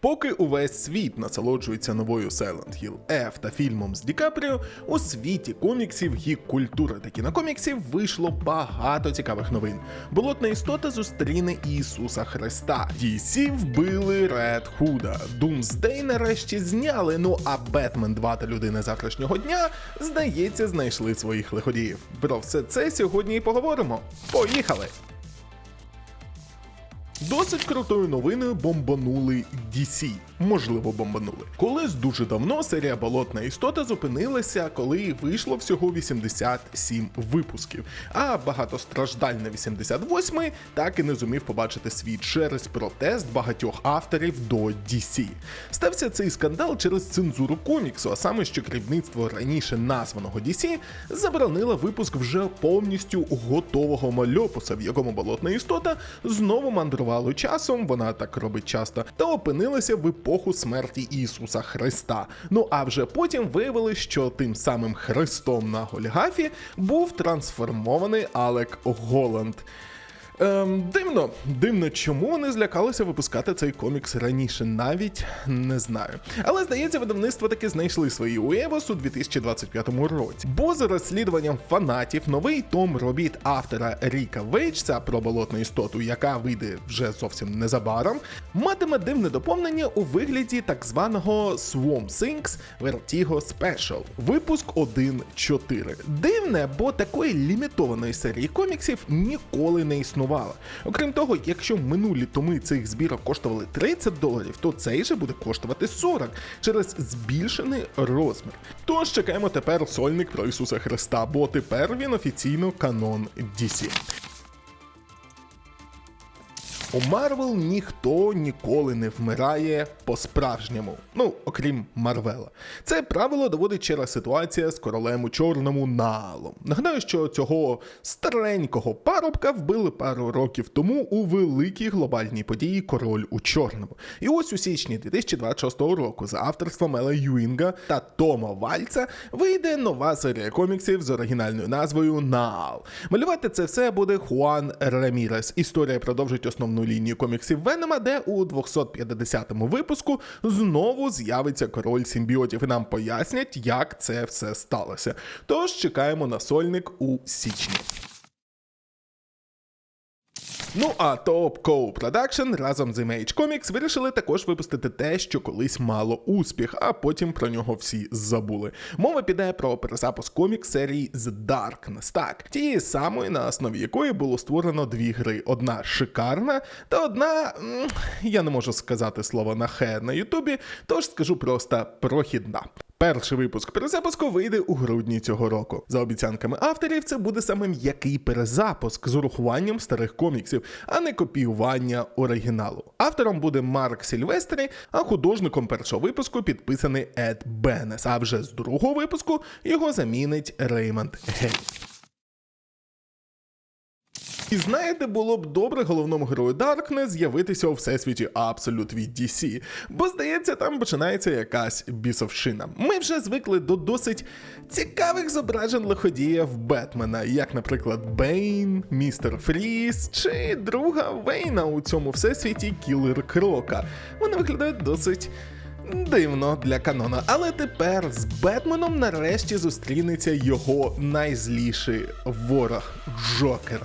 Поки увесь світ насолоджується новою Silent Hill F та фільмом з Ді Капріо, у світі коміксів, гік культури та кінокоміксів вийшло багато цікавих новин. Болотна істота зустріне Ісуса Христа. DC вбили Ред Худа. Doomsday нарешті зняли. Ну а Бетмен 2 та людина завтрашнього дня, здається, знайшли своїх лиходіїв. Про все це сьогодні і поговоримо. Поїхали! Досить крутою новиною бомбанули DC. Можливо, бомбанули. Колись дуже давно серія Болотна істота зупинилася, коли вийшло всього 87 випусків. А багатостраждальний 88-й так і не зумів побачити світ через протест багатьох авторів до DC. Стався цей скандал через цензуру коміксу, а саме що керівництво раніше названого DC заборонило випуск вже повністю готового мальопуса, в якому болотна істота знову мандрувала часом, вона так робить часто, та опинилася в епоху смерті Ісуса Христа. Ну а вже потім виявили, що тим самим Христом на Гольгафі був трансформований Алек Голланд. Ем, дивно, дивно, чому вони злякалися випускати цей комікс раніше, навіть не знаю. Але здається, видавництво таки знайшли свої уєвос у 2025 році. Бо за розслідуванням фанатів новий том робіт автора Ріка Вейджса про болотну істоту, яка вийде вже зовсім незабаром, матиме дивне доповнення у вигляді так званого Swarm Things Vertigo Special. Випуск 1.4. Дивне, бо такої лімітованої серії коміксів ніколи не існувало. Окрім того, якщо минулі томи цих збірок коштували 30 доларів, то цей же буде коштувати 40 через збільшений розмір. Тож чекаємо тепер сольник про Ісуса Христа, бо тепер він офіційно канон DC. У Марвел ніхто ніколи не вмирає по-справжньому, ну окрім Марвела. Це правило доводить через ситуація з королем у чорному налом. Нагадаю, що цього старенького парубка вбили пару років тому у великій глобальній події Король у чорному. І ось у січні 2026 року за авторством Ела Юінга та Тома Вальца вийде нова серія коміксів з оригінальною назвою Наал. Малювати це все буде Хуан Ремірес. Історія продовжить основну лінію коміксів Венома, де у 250-му випуску знову з'явиться король симбіотів, і нам пояснять, як це все сталося. Тож чекаємо на сольник у січні. Ну а Top Co Production разом з Image Comics вирішили також випустити те, що колись мало успіх, а потім про нього всі забули. Мова піде про перезапуск комікс серії The Darkness, так, тієї самої, на основі якої було створено дві гри: одна шикарна, та одна. Я не можу сказати слово на хе на Ютубі, тож скажу просто прохідна. Перший випуск перезапуску вийде у грудні цього року. За обіцянками авторів, це буде саме м'який перезапуск з урахуванням старих коміксів, а не копіювання оригіналу. Автором буде Марк Сільвестрі, а художником першого випуску підписаний Ед Бенес. А вже з другого випуску його замінить Реймонд Гей. І знаєте, було б добре головному герою Даркне з'явитися у всесвіті Абсолют від DC, бо здається, там починається якась бісовщина. Ми вже звикли до досить цікавих зображень лиходіїв Бетмена, як, наприклад, Бейн, Містер Фріз чи друга Вейна у цьому всесвіті Кілер Крока. Вони виглядають досить. Дивно для канона, але тепер з Бетменом нарешті зустрінеться його найзліший ворог Джокер.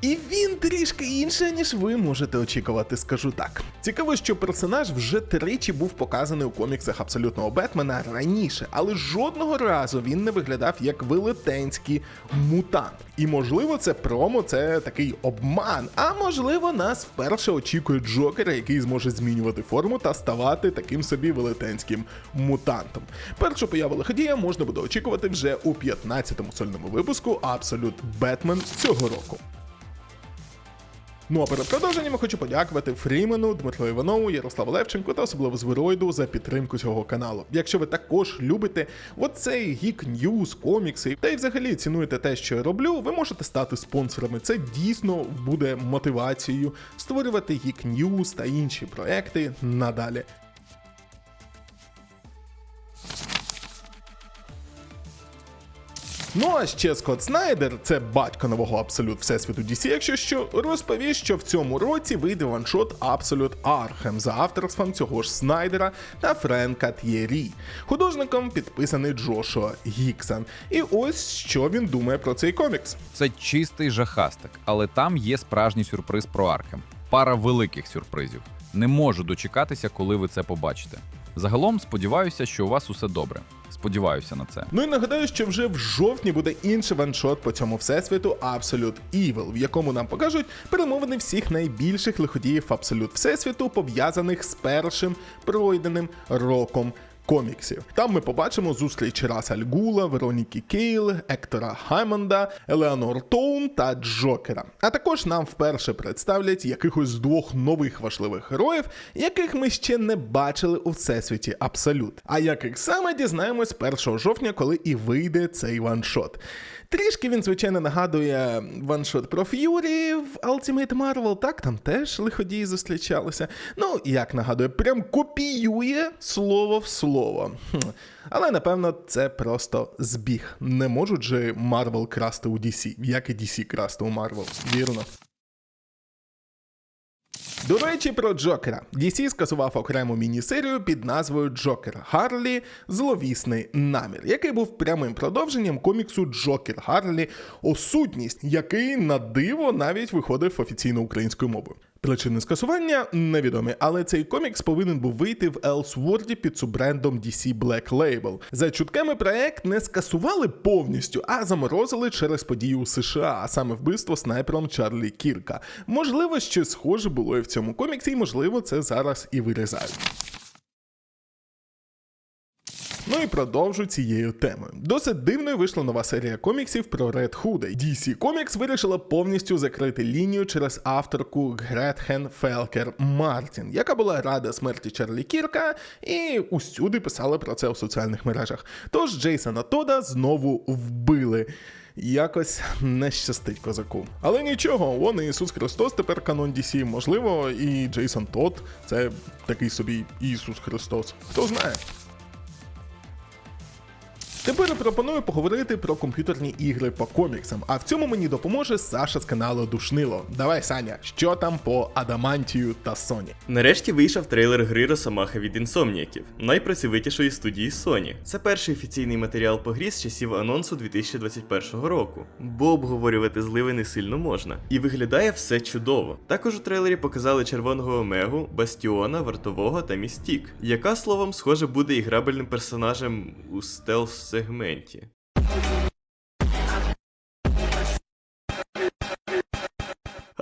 І він трішки інше, ніж ви можете очікувати, скажу так. Цікаво, що персонаж вже тричі був показаний у коміксах абсолютного Бетмена раніше, але жодного разу він не виглядав як велетенський мутант. І можливо, це промо, це такий обман. А можливо, нас вперше очікує Джокер, який зможе змінювати форму та ставати таким собі велетенським мутантом. Першу появу лиходія можна буде очікувати вже у 15-му сольному випуску Абсолют Бетмен цього року. Ну а перед продовженням хочу подякувати Фрімену, Дмитру Іванову, Ярославу Левченку та особливо Звероїду за підтримку цього каналу. Якщо ви також любите оцей гік ньюз, комікси та й взагалі цінуєте те, що я роблю, ви можете стати спонсорами. Це дійсно буде мотивацією створювати гік ньюз та інші проекти надалі. Ну а ще Скотт Снайдер, це батько нового абсолют всесвіту DC, якщо що, розповів, що в цьому році вийде ваншот Абсолют Архем за авторством цього ж Снайдера та Френка Т'єрі. Художником підписаний Джошуа Гіксон. І ось що він думає про цей комікс. Це чистий жахастик, але там є справжній сюрприз про Архем. Пара великих сюрпризів. Не можу дочекатися, коли ви це побачите. Загалом сподіваюся, що у вас усе добре. Сподіваюся на це. Ну і нагадаю, що вже в жовтні буде інший ваншот по цьому всесвіту Absolute Evil, в якому нам покажуть перемовини всіх найбільших лиходіїв Абсолют Всесвіту, пов'язаних з першим пройденим роком. Коміксів там ми побачимо зустріч Раса Альгула, Вероніки Кейл, Ектора Хаймонда, Елеонор Тоун та Джокера. А також нам вперше представлять якихось двох нових важливих героїв, яких ми ще не бачили у всесвіті Абсолют. А яких саме дізнаємось 1 жовтня, коли і вийде цей ваншот. Трішки він, звичайно, нагадує ваншот про Ф'юрі в Ultimate Marvel, так, там теж лиходії зустрічалися. Ну, як нагадує, прям копіює слово в слово. Хм. Але напевно це просто збіг. Не можуть же Марвел красти у DC, як і DC красти у Марвел, вірно. До речі, про Джокера. DC скасував окрему міні-серію під назвою Джокер Гарлі Зловісний намір, який був прямим продовженням коміксу Джокер Гарлі Осудність, який на диво навіть виходив офіційно українською мовою. Причини скасування невідомі, але цей комікс повинен був вийти в Елсворді під суббрендом DC Black Label. За чутками проект не скасували повністю, а заморозили через події у США, а саме вбивство снайпером Чарлі Кірка. Можливо, щось схоже було і в цьому коміксі, і можливо, це зараз і вирізають. Ну і продовжу цією темою. Досить дивною вийшла нова серія коміксів про Red Hood. DC Comics вирішила повністю закрити лінію через авторку Гретхен Фелкер Мартін, яка була рада смерті Чарлі Кірка і усюди писала про це у соціальних мережах. Тож Джейсона Тода знову вбили. Якось не щастить козаку. Але нічого, вон і Ісус Христос тепер канон DC. Можливо, і Джейсон Тод це такий собі Ісус Христос. Хто знає. Тепер пропоную поговорити про комп'ютерні ігри по коміксам, а в цьому мені допоможе Саша з каналу Душнило. Давай, Саня, що там по Адамантію та Соні? Нарешті вийшов трейлер гри Росомаха від інсомніяків, найпрацьовитішої студії Sony. Це перший офіційний матеріал по грі з часів анонсу 2021 року, бо обговорювати зливи не сильно можна. І виглядає все чудово. Також у трейлері показали червоного Омегу, Бастіона, Вартового та Містік, яка словом схоже буде іграбельним персонажем у стелс сегменті.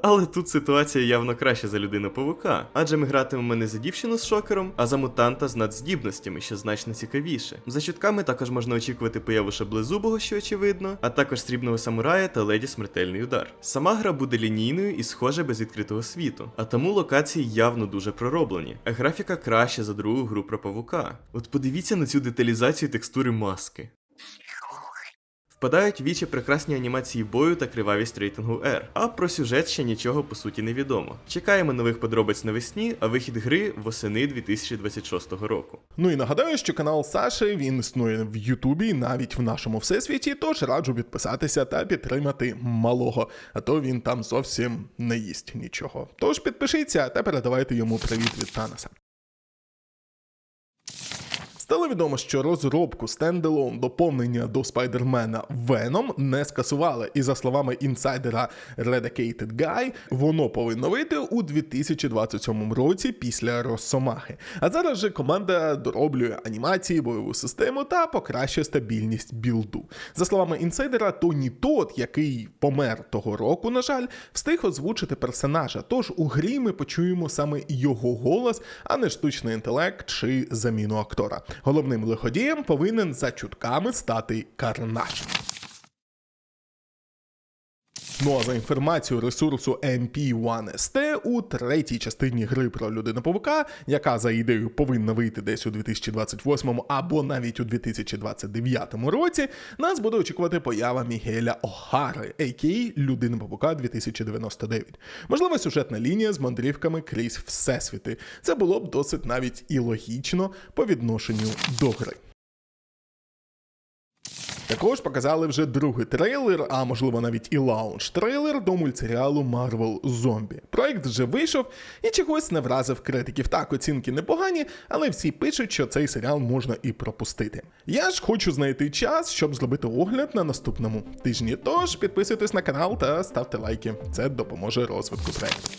Але тут ситуація явно краща за людину павука, адже ми гратимемо не за дівчину з шокером, а за мутанта з надздібностями, що значно цікавіше. За чутками також можна очікувати появу шаблезубого, що очевидно, а також срібного самурая та леді смертельний удар. Сама гра буде лінійною і схожа без відкритого світу, а тому локації явно дуже пророблені. А графіка краща за другу гру про павука. От подивіться на цю деталізацію текстури маски. Впадають вічі прекрасні анімації бою та кривавість рейтингу R, а про сюжет ще нічого по суті не відомо. Чекаємо нових подробиць навесні, а вихід гри восени 2026 року. Ну і нагадаю, що канал Саші він існує в Ютубі, навіть в нашому всесвіті, тож раджу підписатися та підтримати малого, а то він там зовсім не їсть нічого. Тож підпишіться та передавайте йому привіт від Танаса. Стало відомо, що розробку стендалон доповнення до спайдермена Venom не скасували, і за словами інсайдера Redicated Guy, воно повинно вийти у 2027 році після Росомахи. А зараз же команда дороблює анімації, бойову систему та покращує стабільність білду. За словами інсайдера, Тоні Тот, який помер того року, на жаль, встиг озвучити персонажа. Тож у грі ми почуємо саме його голос, а не штучний інтелект чи заміну актора. Головним лиходієм повинен за чутками стати Карнаж. Ну а за інформацією ресурсу MP1ST, у третій частині гри про людину павука, яка за ідеєю повинна вийти десь у 2028 або навіть у 2029 році, нас буде очікувати поява Мігеля Охари, а.к.а. Людина павука 2099. Можливо, сюжетна лінія з мандрівками крізь всесвіти. Це було б досить навіть і логічно по відношенню до гри. Також показали вже другий трейлер, а можливо навіть і лаунч трейлер до мультсеріалу Marvel Zombie. Проект вже вийшов і чогось не вразив критиків. Так, оцінки непогані, але всі пишуть, що цей серіал можна і пропустити. Я ж хочу знайти час, щоб зробити огляд на наступному тижні. Тож підписуйтесь на канал та ставте лайки. Це допоможе розвитку проекту.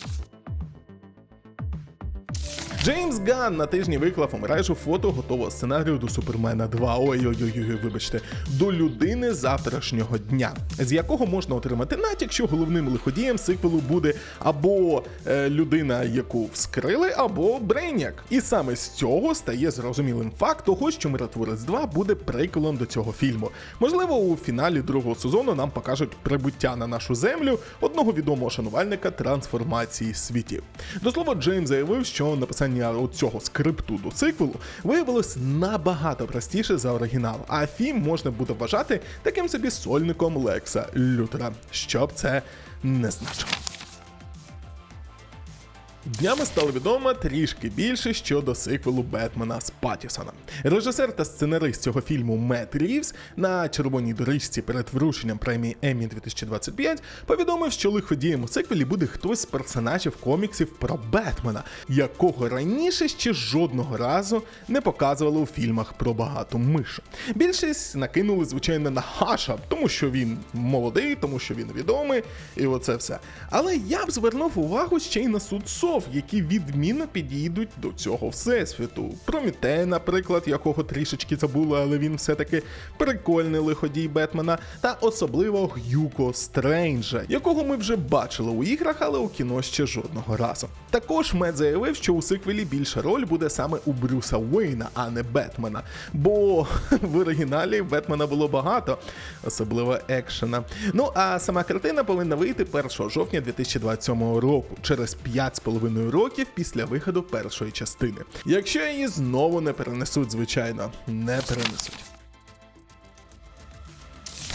Джеймс Ган на тижні виклав у мережу фото готового сценарію до Супермена 2. Ой-ой-ой, вибачте, до людини завтрашнього дня, з якого можна отримати натяк, що головним лиходієм сиквелу буде або е, людина, яку вскрили, або Брейняк. І саме з цього стає зрозумілим факт того, що Миротворець 2 буде приквелом до цього фільму. Можливо, у фіналі другого сезону нам покажуть прибуття на нашу землю одного відомого шанувальника трансформації світів. До слова, Джеймс заявив, що написання цього скрипту до циквелу виявилось набагато простіше за оригінал, а фільм можна буде вважати таким собі сольником Лекса Лютера, щоб це не значило. Днями стало відомо трішки більше щодо сиквелу Бетмена з Паттісоном. Режисер та сценарист цього фільму Мет Рівз на червоній доріжці перед врученням премії Еммі 2025 повідомив, що лиходієм у сиквелі буде хтось з персонажів коміксів про Бетмена, якого раніше ще жодного разу не показували у фільмах про багату мишу. Більшість накинули, звичайно, на Хаша, тому що він молодий, тому що він відомий, і оце все. Але я б звернув увагу ще й на суд сов, які відмінно підійдуть до цього всесвіту. Промітей, наприклад, якого трішечки забули, але він все-таки прикольний лиходій Бетмена, та особливо Гюко Стрейнджа, якого ми вже бачили у іграх, але у кіно ще жодного разу. Також Мед заявив, що у сиквелі більша роль буде саме у Брюса Уейна, а не Бетмена. Бо в оригіналі Бетмена було багато, особливо екшена. Ну а сама картина повинна вийти 1 жовтня 2027 року, через 5,5 років після виходу першої частини. Якщо її знову не перенесуть, звичайно, не перенесуть.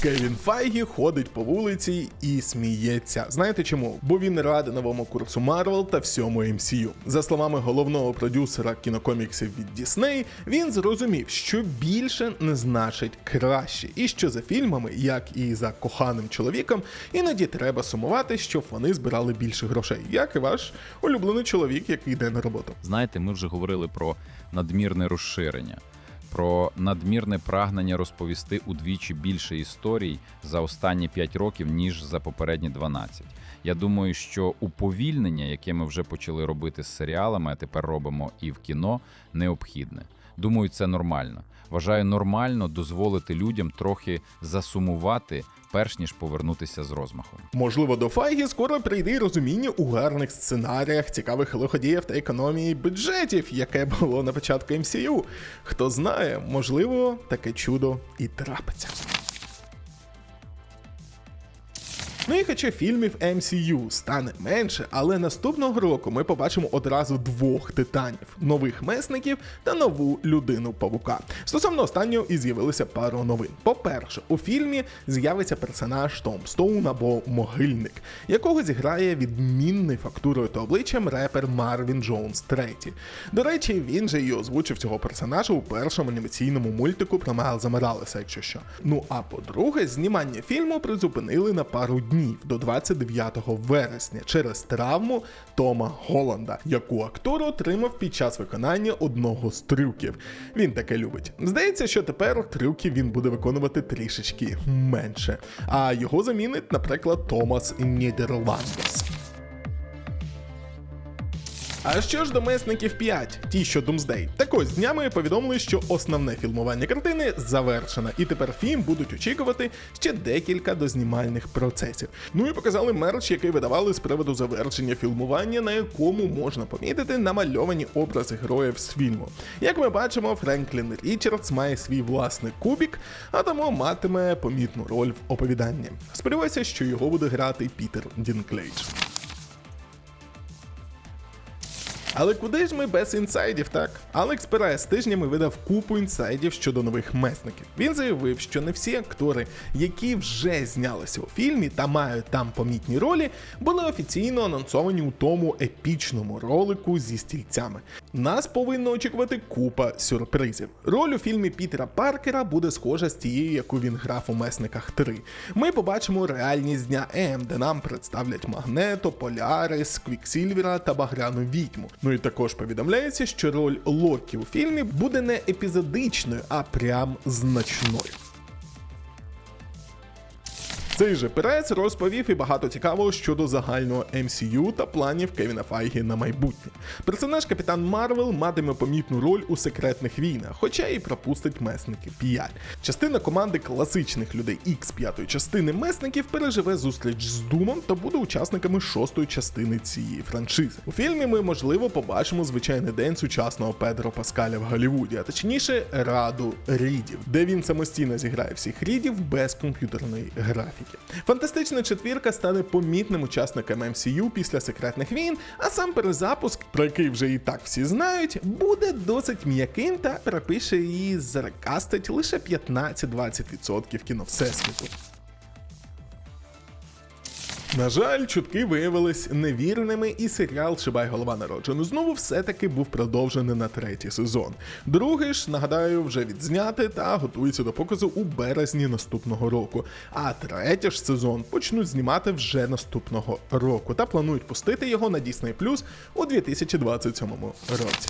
Кевін Файгі ходить по вулиці і сміється. Знаєте чому? Бо він радий новому курсу Марвел та всьому MCU. За словами головного продюсера кінокоміксів від Disney, він зрозумів, що більше не значить краще, і що за фільмами, як і за коханим чоловіком, іноді треба сумувати, щоб вони збирали більше грошей, як і ваш улюблений чоловік, який йде на роботу. Знаєте, ми вже говорили про надмірне розширення, про надмірне прагнення розповісти удвічі більше історій за останні 5 років, ніж за попередні 12. Я думаю, що уповільнення, яке ми вже почали робити з серіалами, а тепер робимо і в кіно, необхідне. Думаю, це нормально. Вважаю нормально дозволити людям трохи засумувати, перш ніж повернутися з розмаху. Можливо, до Файгі скоро прийде й розуміння у гарних сценаріях, цікавих лиходіїв та економії бюджетів, яке було на початку МСЮ. Хто знає, можливо, таке чудо і трапиться. Ну і хоча фільмів MCU стане менше, але наступного року ми побачимо одразу двох титанів: нових месників та нову людину павука. Стосовно останнього і з'явилися пару новин. По-перше, у фільмі з'явиться персонаж Том Стоун або Могильник, якого зіграє відмінний фактурою та обличчям репер Марвін Джонс III. До речі, він же і озвучив цього персонажа у першому анімаційному мультику про Майлза Моралеса, якщо що. Ну а по-друге, знімання фільму призупинили на пару днів до 29 вересня через травму Тома Голланда, яку актор отримав під час виконання одного з трюків. Він таке любить. Здається, що тепер трюків він буде виконувати трішечки менше. А його замінить, наприклад, Томас Нідерландес. А що ж до месників 5, ті, що Думсдей. Так ось днями повідомили, що основне фільмування картини завершено, і тепер фільм будуть очікувати ще декілька дознімальних процесів. Ну і показали мерч, який видавали з приводу завершення фільмування, на якому можна помітити намальовані образи героїв з фільму. Як ми бачимо, Френклін Річардс має свій власний кубік, а тому матиме помітну роль в оповіданні. Сподіваюся, що його буде грати Пітер Дінклейдж. Але куди ж ми без інсайдів, так? Алекс Перес тижнями видав купу інсайдів щодо нових месників. Він заявив, що не всі актори, які вже знялися у фільмі та мають там помітні ролі, були офіційно анонсовані у тому епічному ролику зі стільцями. Нас повинно очікувати купа сюрпризів. Роль у фільмі Пітера Паркера буде схожа з тією, яку він грав у месниках 3. Ми побачимо реальність дня М, де нам представлять Магнето, Полярис, Квіксільвера та Багряну відьму. Ну і також повідомляється, що роль Локі у фільмі буде не епізодичною, а прям значною. Цей же Перець розповів і багато цікавого щодо загального MCU та планів Кевіна Файгі на майбутнє. Персонаж Капітан Марвел матиме помітну роль у секретних війнах, хоча і пропустить месники 5. Частина команди класичних людей X п'ятої частини месників переживе зустріч з Думом та буде учасниками шостої частини цієї франшизи. У фільмі ми, можливо, побачимо звичайний день сучасного Педро Паскаля в Голлівуді, а точніше Раду Рідів, де він самостійно зіграє всіх рідів без комп'ютерної графіки. Фантастична четвірка стане помітним учасником MCU після секретних війн, а сам перезапуск, про який вже і так всі знають, буде досить м'яким та перепише її зрекастить лише 15-20% кіно всесвіту. На жаль, чутки виявились невірними, і серіал Шибай голова народжену знову все-таки був продовжений на третій сезон. Другий ж, нагадаю, вже відзняти та готується до показу у березні наступного року. А третій ж сезон почнуть знімати вже наступного року та планують пустити його на Disney Plus у 2027 році.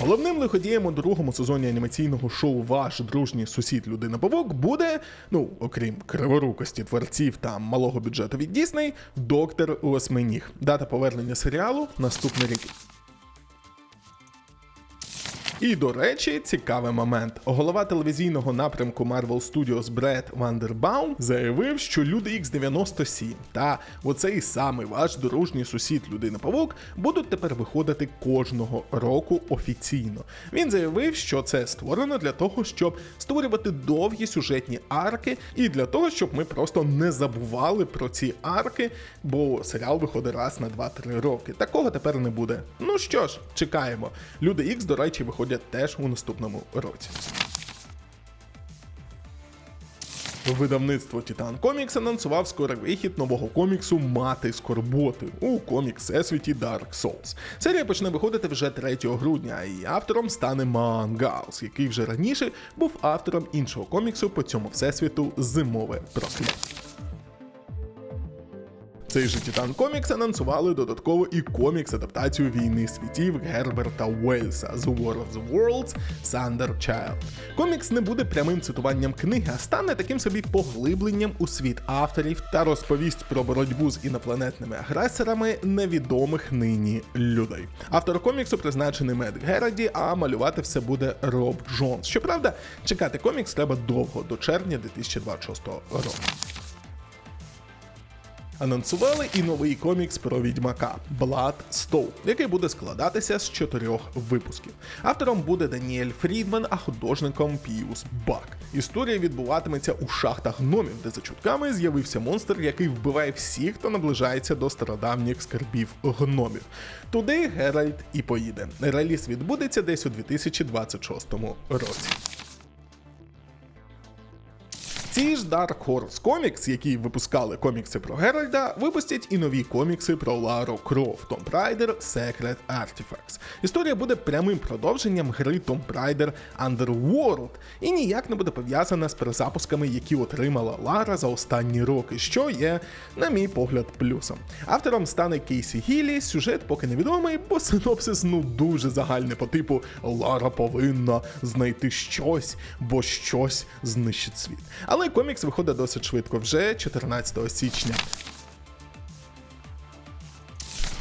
Головним лиходієм у другому сезоні анімаційного шоу Ваш дружній сусід Людина Павук буде, ну окрім криворукості творців та малого бюджету від Дісней, доктор Осьминіг. Дата повернення серіалу наступний рік. І до речі, цікавий момент. Голова телевізійного напрямку Marvel Studios Бред Вандербаум заявив, що Люди X97 та оцей самий ваш дружній сусід Людина Павук будуть тепер виходити кожного року офіційно. Він заявив, що це створено для того, щоб створювати довгі сюжетні арки, і для того, щоб ми просто не забували про ці арки, бо серіал виходить раз на 2-3 роки. Такого тепер не буде. Ну що ж, чекаємо. Люди X, до речі, виходять теж у наступному році. Видавництво Titan Comics анонсував скорий вихід нового коміксу Мати Скорботи у комікс всесвіті Dark Souls. Серія почне виходити вже 3 грудня, і автором стане Мангаус, який вже раніше був автором іншого коміксу по цьому всесвіту Зимове прокляття. Цей же Титан Комікс анонсували додатково і комікс-адаптацію війни світів Герберта Уельса The War of the Worlds Thunder Child. Комікс не буде прямим цитуванням книги, а стане таким собі поглибленням у світ авторів та розповість про боротьбу з інопланетними агресорами невідомих нині людей. Автор коміксу призначений Мед Гераді, а малювати все буде Роб Джонс. Щоправда, чекати комікс треба довго до червня 2026 року. Анонсували і новий комікс про відьмака Blood Stone, який буде складатися з чотирьох випусків. Автором буде Даніель Фрідман, а художником Піус Бак. Історія відбуватиметься у шахтах гномів, де за чутками з'явився монстр, який вбиває всіх, хто наближається до стародавніх скарбів гномів. Туди Геральт і поїде. Реліз відбудеться десь у 2026 році. Ці ж Dark Horse Comics, які випускали комікси про Геральда, випустять і нові комікси про Лару Крофт Tomb Raider Secret Artifacts. Історія буде прямим продовженням гри Tomb Raider Underworld і ніяк не буде пов'язана з перезапусками, які отримала Лара за останні роки, що є, на мій погляд, плюсом. Автором стане Кейсі Гілі, сюжет поки невідомий, бо синопсис ну дуже загальний по типу Лара повинна знайти щось, бо щось знищить світ. Але комікс виходить досить швидко, вже 14 січня.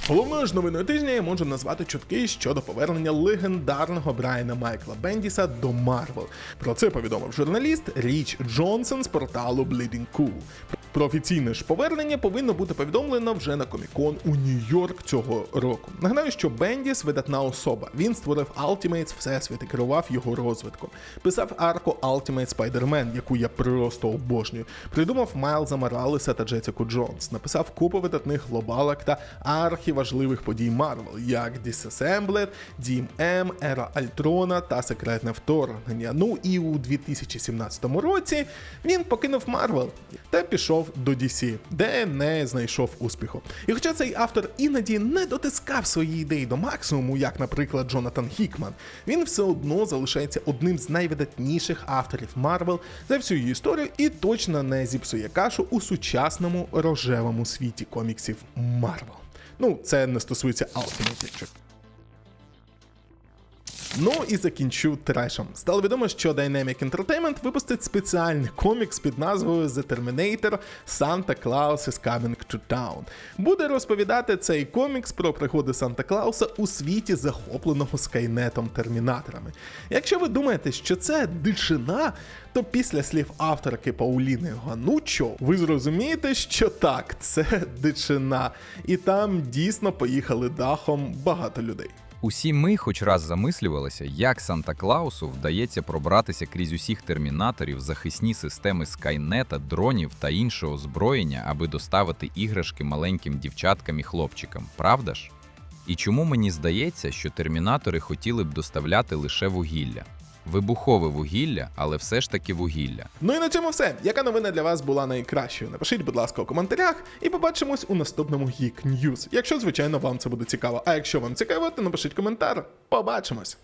Головною ж новиною тижня я можу назвати чутки щодо повернення легендарного Брайана Майкла Бендіса до Марвел. Про це повідомив журналіст Річ Джонсон з порталу Bleeding Cool. Про офіційне ж повернення повинно бути повідомлено вже на Комікон у Нью-Йорк цього року. Нагадаю, що Бендіс видатна особа. Він створив Ultimates Всесвіт і керував його розвитком. Писав арку Ultimate Spider-Man, яку я просто обожнюю. Придумав Майлза Моралеса та Джесіку Джонс. Написав купу видатних глобалок та архів важливих подій Марвел, як Disassembled, М, Ера Альтрона та Секретне вторгнення. Ну і у 2017 році він покинув Марвел та пішов до DC, де не знайшов успіху. І хоча цей автор іноді не дотискав свої ідеї до максимуму, як, наприклад, Джонатан Хікман, він все одно залишається одним з найвидатніших авторів Марвел за всю її історію і точно не зіпсує кашу у сучасному рожевому світі коміксів Марвел. Ну, це не стосується Ultimate. Ну і закінчу трешем. Стало відомо, що Dynamic Entertainment випустить спеціальний комікс під назвою The Terminator Santa Claus is Coming to Town. Буде розповідати цей комікс про пригоди Санта Клауса у світі, захопленого скайнетом термінаторами. Якщо ви думаєте, що це дичина, то після слів авторки Пауліни Ганучо ви зрозумієте, що так, це дичина, і там дійсно поїхали дахом багато людей. Усі ми хоч раз замислювалися, як Санта Клаусу вдається пробратися крізь усіх термінаторів, захисні системи Скайнета, дронів та іншого озброєння, аби доставити іграшки маленьким дівчаткам і хлопчикам, правда ж? І чому мені здається, що термінатори хотіли б доставляти лише вугілля? Вибухове вугілля, але все ж таки вугілля. Ну і на цьому все. Яка новина для вас була найкращою? Напишіть, будь ласка, у коментарях і побачимось у наступному Geek News. Якщо, звичайно, вам це буде цікаво. А якщо вам цікаво, то напишіть коментар. Побачимось!